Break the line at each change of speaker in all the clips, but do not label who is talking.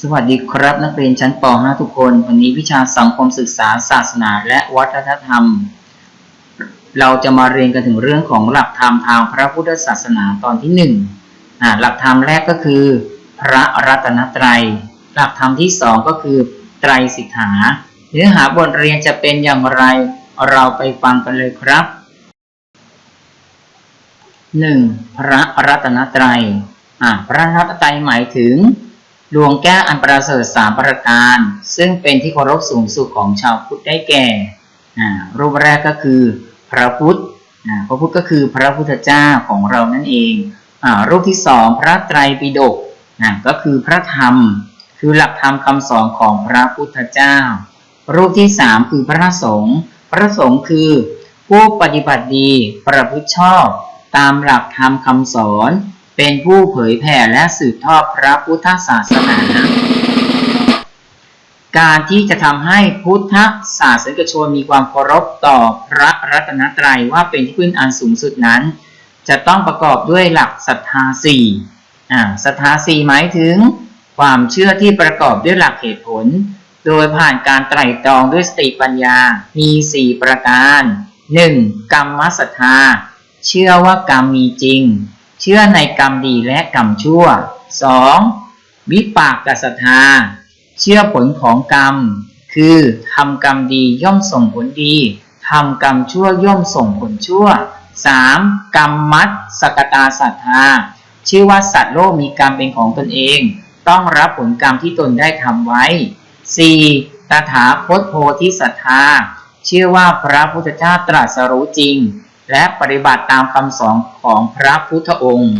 สวัสดีครับนักเรียนชั้นป .5 ทุกคน วันนี้วิชาสังคมศึกษาศาสนาและวัฒนธรรม เราจะมาเรียนกันถึงเรื่องของหลักธรรมทางพระพุทธศาสนาตอนที่หนึ่งหลักธรรมแรกก็คือ พระรัตนตรัย หลักธรรมที่สองก็คือ ไตรสิกขา เนื้อหาบทเรียนจะเป็นอย่างไร เราไปฟังกันเลยครับหนึ่งพระรัตนตรัยอ่าพระรัตนตรัยหมายถึง ดวงแก้วอันประเสริฐสามประการ ซึ่งเป็นที่เคารพสูงสุดของชาวพุทธได้แก่รูปแรกก็คือพระพุทธพระพุทธก็คือพระพุทธเจ้าของเรานั่นเองอรูปที่สองพระไตรปิฎกก็คือพระธรรม คือหลักธรรมคำสอนของพระพุทธเจ้า รูปที่สามคือพระสงฆ์พระสงฆ์คือผู้ปฏิบัติดีประพฤติชอบ ตามหลักธรรมคำสอน เป็นผู้เผยแผ่และสืบทอดพระพุทธศาสนา การที่จะทำให้พุทธศาสนิกชนมีความเคารพต่อพระรัตนตรัยว่าเป็นที่พึ่งอันสูงสุดนั้น จะต้องประกอบด้วยหลักศรัทธาสี่ศรัทธาสี่หมายถึง ความเชื่อที่ประกอบด้วยหลักเหตุผล โดยผ่านการไตร่ตรองด้วยสติปัญญา มี4ประการ 1. กรรมศรัทธา เชื่อว่ากรรมมีจริง เชื่อในกรรมดีและกรรมชั่ว 2. วิปากกศรัทธา เชื่อผลของกรรม คือทำกรรมดีย่อมส่งผลดีทำกรรมชั่วย่อมส่งผลชั่ว 3. กรรมมัดสกตาศรัทธาเชื่อว่าสัตว์โลกมีกรรมเป็นของตนเอง ต้องรับผลกรรมที่ตนได้ทำไว้ 4. ตถาคตโพธิศรัทธา เชื่อว่าพระพุทธเจ้าตรัสรู้จริง และปฏิบัติตามคำสอนของพระพุทธองค์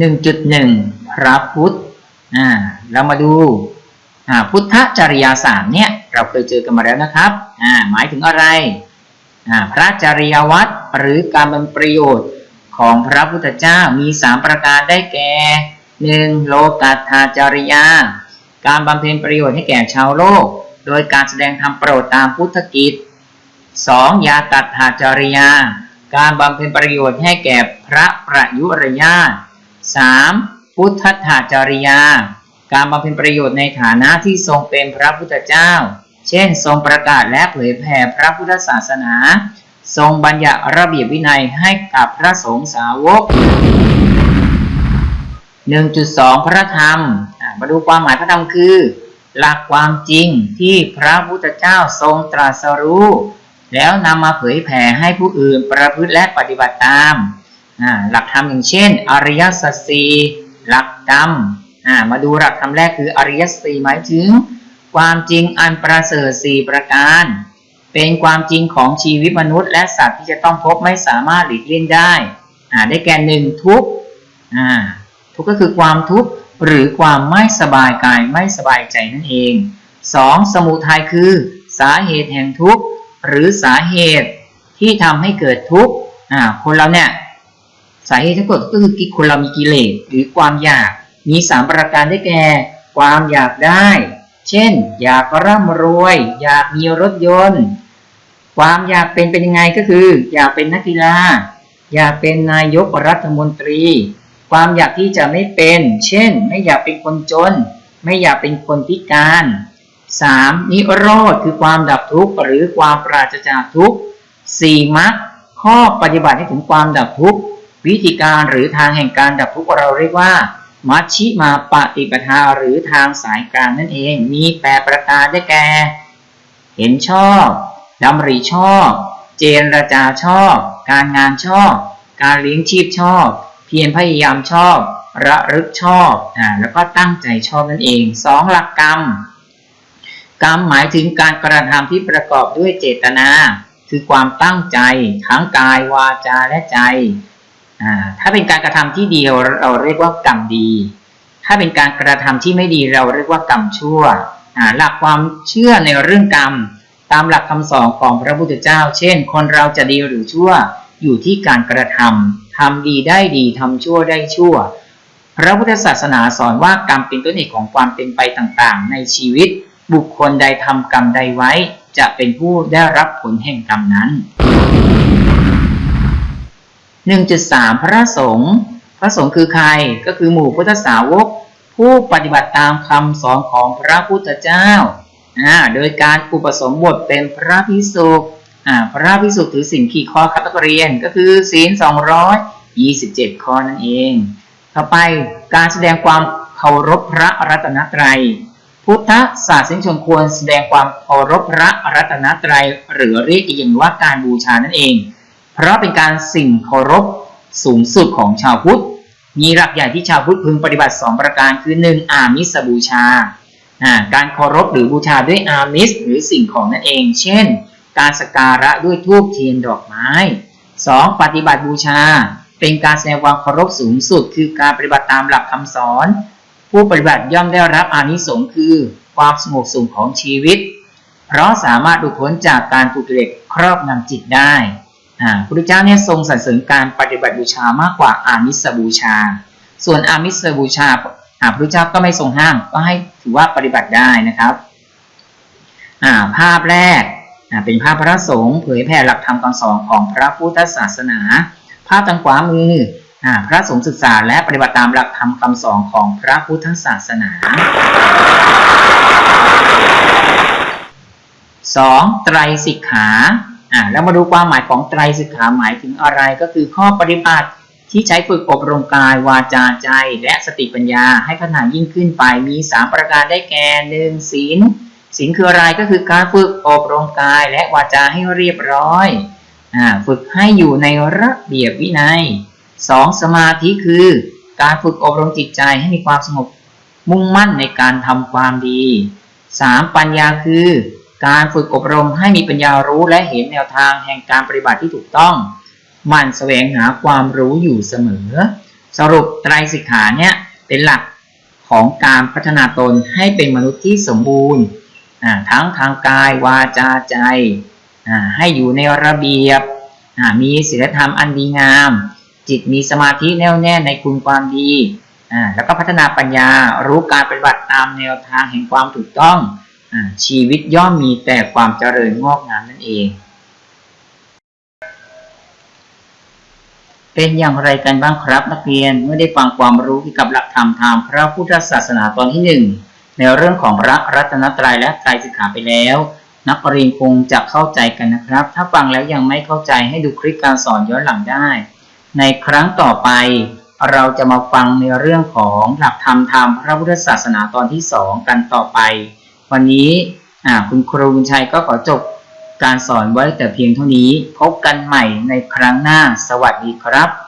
1.1 พระพุทธ อ่า เรามาดู อ่า พุทธจริยาสามเนี่ย เราเคยเจอกันมาแล้วนะครับ อ่า หมายถึงอะไร อ่า พระจริยวัตรหรือการบำประโยชน์ของพระพุทธเจ้ามีสามประการได้แก่หนึ่งโลกัตถาจริยา การบำเพ็ญประโยชน์ให้แก่ชาวโลก โดยการแสดงธรรมโปรดตามพุทธกิจ 2. ยาตัตถาจริยา การบำเพ็ญประโยชน์ให้แก่พระประยุรญาต 3. พุทธถาจริยา การบำเพ็ญประโยชน์ในฐานะที่ทรงเป็นพระพุทธเจ้า เช่น ทรงประกาศและเผยแผ่พระพุทธศาสนา ทรงบัญญัติระเบียบวินัยให้กับพระสงฆ์สาวก 1.2 พระธรรม มาดูความหมายพระธรรมคือ หลักความจริงที่พระพุทธเจ้าทรงตรัสรู้ แล้วนำมาเผยแผ่ให้ผู้อื่นประพฤติและปฏิบัติตามหลักธรรมอย่างเช่น อริยสัจสี่หลักธรรมมาดูหลักธรรมแรกคืออริยสัจสีหมายถึง ความจริงอันประเสริฐสี่ประการ เป็นความจริงของชีวิตมนุษย์ และสัตว์ที่จะต้องพบไม่สามารถหลีกเลี่ยงได้ได้แก่หนึ่งทุกข์ทุกข์ก็คือความทุกข์ หรือความไม่สบายกายไม่สบายใจนั่นเอง 2. สมุทัยคือ สาเหตุแห่งทุกข์หรือสาเหตุที่ทำให้เกิดทุกข์คนเราเนี่ยสาเหตุที่เกิดก็คือคนเรามีกิเลสหรือความอยากมีสามประการได้แก่ ความอยากได้ เช่น อยากร่ำรวย อยากมีรถยนต์ ความอยากเป็นเป็นยังไงก็คือ อยากเป็นนักกีฬา อยากเป็นนายกรัฐมนตรี ความอยากที่จะไม่เป็น เช่น ไม่อยากเป็นคนจน ไม่อยากเป็นคนพิการ 3. นิโรธคือความดับทุกข์หรือความปราศจากทุกข์ 4. มรรคข้อปฏิบัติให้ถึงความดับทุกข์วิธีการหรือทางแห่งการดับทุกข์เราเรียกว่า มัชชิมาปฏิปทาหรือทางสายกลางนั่นเอง มีแปดประการได้แก่ เห็นชอบดำริชอบ เจรจาชอบ การงานชอบ การเลี้ยงชีพชอบ พียรพยายามชอบ ระลึกชอบอ่าแล้วก็ตั้งใจชอบนั่นเองสองหลักกรรม กรรมหมายถึงการกระทำที่ประกอบด้วยเจตนา คือความตั้งใจทั้งกายวาจาและใจอ่าถ้าเป็นการกระทำที่ดีเราเรียกว่ากรรมดี ถ้าเป็นการกระทำที่ไม่ดีเราเรียกว่ากรรมชั่วอ่าหลักความเชื่อในเรื่องกรรม ตามหลักคำสอนของพระพุทธเจ้า เช่น คนเราจะดีหรือชั่วอยู่ที่การกระทำ ทำดีได้ดีทำชั่วได้ชั่ว พระพุทธศาสนาสอนว่ากรรมเป็นต้นเหตุของความเป็นไปต่างๆ ในชีวิต บุคคลใดทำกรรมใดไว้ จะเป็นผู้ได้รับผลแห่งกรรมนั้น 1.3 พระสงฆ์พระสงฆ์คือใครก็คือหมู่พุทธสาวก ผู้ปฏิบัติตามคำสอนของพระพุทธเจ้าอ่าโดยการอุปสมบทเป็นพระภิกษุ อ่าพระภิกษุถือศีลกี่ข้อครับนักเรียนก็คือศีล227 ข้อนั่นเอง ต่อไปการแสดงความเคารพพระรัตนตรัย พุทธศาสนิกชนควรแสดงความเคารพพระรัตนตรัย หรือเรียกอีกอย่างว่าการบูชานั่นเอง เพราะเป็นการสิ่งเคารพสูงสุดของชาวพุทธ มีหลักใหญ่ที่ชาวพุทธพึงปฏิบัติ 2 ประการคือ 1. อามิสบูชาอ่าการเคารพหรือบูชาด้วยอามิสหรือสิ่งของนั่นเอง เช่น การสกการะด้วยธูปเทียนดอกไม้ 2. ปฏิบัติบูชา เป็นการแสดงความเคารพสูงสุด คือการปฏิบัติตามหลักคำสอน ผู้ปฏิบัติย่อมได้รับอานิสงส์คือ ความสงบสุขของชีวิต เพราะสามารถหลุดพ้นจากการถูกกิเลสครอบงำจิตได้พระพุทธเจ้าเนี่ยทรงสรรเสริญการปฏิบัติบูชามากกว่าอามิสบูชา ส่วนอามิสบูชาพระพุทธเจ้าก็ไม่ทรงห้ามก็ให้ถือว่าปฏิบัติได้นะครับภาพแรก เป็นภาพพระสงฆ์เผยแผ่หลักธรรมคำสอนของพระพุทธศาสนา ภาพทางขวามือพระสงฆ์ศึกษาและปฏิบัติตามหลักธรรมคำสอนของพระพุทธศาสนาสองไตรสิกขาอ่าแล้วมาดูความหมายของไตรสิกขาหมายถึงอะไรก็คือข้อปฏิบัติที่ใช้ฝึกอบรมกายวาจาใจ และสติปัญญาให้พัฒนายิ่งขึ้นไปมี 3 ประการได้แก่หนึ่งศีล ศีลคืออะไรก็คือการฝึกอบรมกายและวาจาให้เรียบร้อยอฝึกให้อยู่ในระเบียบวินัย 2. สมาธิคือการฝึกอบรมจิตใจให้มีความสงบมุ่งมั่นในการทำความดี 3. ปัญญาคือ การฝึกอบรมให้มีปัญญารู้และเห็นแนวทางแห่งการปฏิบัติที่ถูกต้อง มั่นแสวงหาความรู้อยู่เสมอ สรุปไตรสิกขาเนี่ยเป็นหลักของการพัฒนาตนให้เป็นมนุษย์ที่สมบูรณ์ ทั้งทางกายวาจาใจให้อยู่ในระเบียบมีศีลธรรมอันดีงาม จิตมีสมาธิแน่วแน่ในคุณความดีแล้วก็พัฒนาปัญญารู้การปฏิบัติตามแนวทางแห่งความถูกต้องอชีวิตย่อมมีแต่ความเจริญงอกงามนั่นเอง เป็นอย่างไรกันบ้างครับนักเรียนเมื่อได้ฟังความรู้เกี่ยวกับหลักธรรมทางพระพุทธศาสนาตอนที่หนึ่ง ในเรื่องของพระรัตนตรัยและไตรสิกขาไปแล้ว นักเรียนคงจะเข้าใจกันนะครับ ถ้าฟังแล้วยังไม่เข้าใจให้ดูคลิปการสอนย้อนหลังได้ ในครั้งต่อไป เราจะมาฟังในเรื่องของหลักธรรมทางพระพุทธศาสนาตอนที่สองกันต่อไป วันนี้คุณครูบุญชัยก็ขอจบการสอนไว้แต่เพียงเท่านี้ พบกันใหม่ในครั้งหน้า สวัสดีครับ